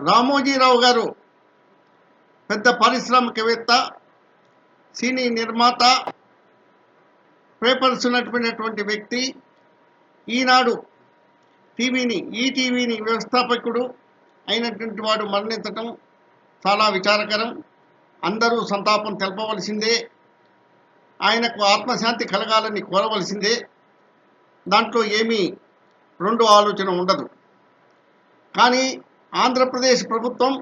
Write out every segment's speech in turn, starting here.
రామోజీరావు గారు పెద్ద పారిశ్రామికవేత్త సినీ నిర్మాత పేపర్స్ నడిపినటువంటి వ్యక్తి ఈనాడు టీవీని ఈటీవీని వ్యవస్థాపకుడు అయినటువంటి వాడు మరణించటం చాలా విచారకరం. అందరూ సంతాపం తెలపవలసిందే. ఆయనకు ఆత్మశాంతి కలగాలని కోరవలసిందే. దాంట్లో ఏమీ రెండు ఆలోచన ఉండదు. కానీ ఆంధ్రప్రదేశ్ ప్రభుత్వం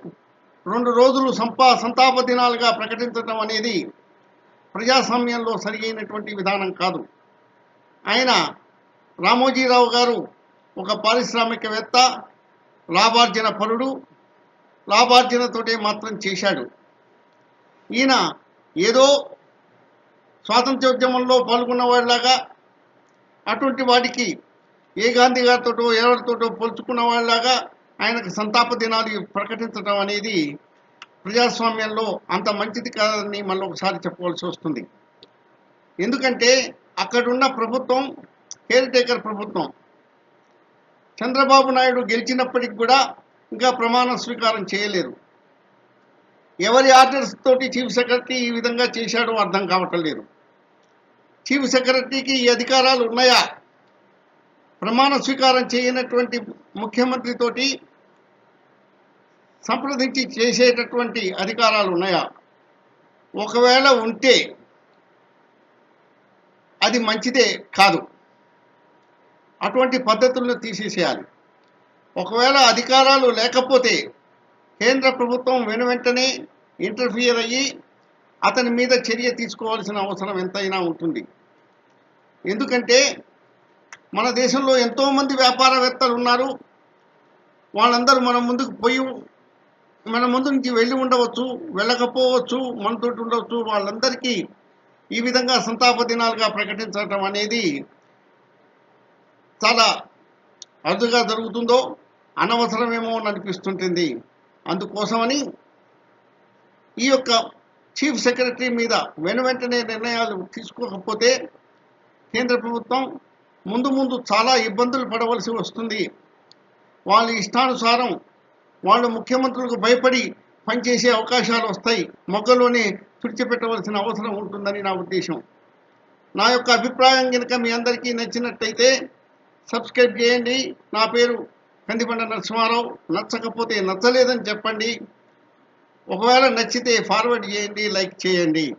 రెండు రోజులు సంపా సంతాప దినాలుగా ప్రకటించడం అనేది ప్రజాస్వామ్యంలో సరియైనటువంటి విధానం కాదు. ఆయన రామోజీరావు గారు ఒక పారిశ్రామికవేత్త లాభార్జన పరుడు లాభార్జనతోటే మాత్రం చేశాడు. ఈయన ఏదో స్వాతంత్ర్యోద్యమంలో పాల్గొన్నవాడిలాగా అటువంటి వాటికి ఏ గాంధీ గారితోటో ఎవరితోటో పోల్చుకున్న వాళ్ళలాగా ఆయనకు సంతాప దినాలు ప్రకటించడం అనేది ప్రజాస్వామ్యంలో అంత మంచిది కాదని మళ్ళీ ఒకసారి చెప్పవలసి వస్తుంది. ఎందుకంటే అక్కడున్న ప్రభుత్వం కేర్ టేకర్ ప్రభుత్వం చంద్రబాబు నాయుడు గెలిచినప్పటికి కూడా ఇంకా ప్రమాణ స్వీకారం చేయలేరు ఎవరి ఆర్డర్స్ తోటి చీఫ్ సెక్రటరీ ఈ విధంగా చేశాడో అర్థం కావటం లేదు. చీఫ్ సెక్రటరీకి ఈ అధికారాలు ఉన్నాయా? ప్రమాణ స్వీకారం చేయనటువంటి ముఖ్యమంత్రితోటి సంప్రదించి చేసేటటువంటి అధికారాలు ఉన్నాయా? ఒకవేళ ఉంటే అది మంచిదే కాదు. అటువంటి పద్ధతులను తీసేసేయాలి. ఒకవేళ అధికారాలు లేకపోతే కేంద్ర ప్రభుత్వం వెను వెంటనే ఇంటర్ఫియర్ అయ్యి అతని మీద చర్య తీసుకోవాల్సిన అవసరం ఎంతైనా ఉంటుంది. ఎందుకంటే మన దేశంలో ఎంతోమంది వ్యాపారవేత్తలు ఉన్నారు. వాళ్ళందరూ మన ముందుకు పోయి మన ముందు నుంచి వెళ్ళి ఉండవచ్చు వెళ్ళకపోవచ్చు మనతోటి ఉండవచ్చు వాళ్ళందరికీ ఈ విధంగా సంతాప దినాలుగా ప్రకటించడం అనేది చాలా అరుదుగా జరుగుతుందో అనవసరమేమో అని అనిపిస్తుంటుంది. అందుకోసమని ఈ యొక్క చీఫ్ సెక్రటరీ మీద వెను వెంటనే నిర్ణయాలు తీసుకోకపోతే కేంద్ర ప్రభుత్వం ముందు ముందు చాలా ఇబ్బందులు పడవలసి వస్తుంది. వాళ్ళ ఇష్టానుసారం వాళ్ళు ముఖ్యమంత్రులకు భయపడి పనిచేసే అవకాశాలు వస్తాయి. మొగ్గలోనే తుడిచిపెట్టవలసిన అవసరం ఉంటుందని నా ఉద్దేశం. నా యొక్క అభిప్రాయం కనుక మీ అందరికీ నచ్చినట్టయితే సబ్స్క్రైబ్ చేయండి. నా పేరు కందిబండ నరసింహారావు. నచ్చకపోతే నచ్చలేదని చెప్పండి. ఒకవేళ నచ్చితే ఫార్వర్డ్ చేయండి లైక్ చేయండి.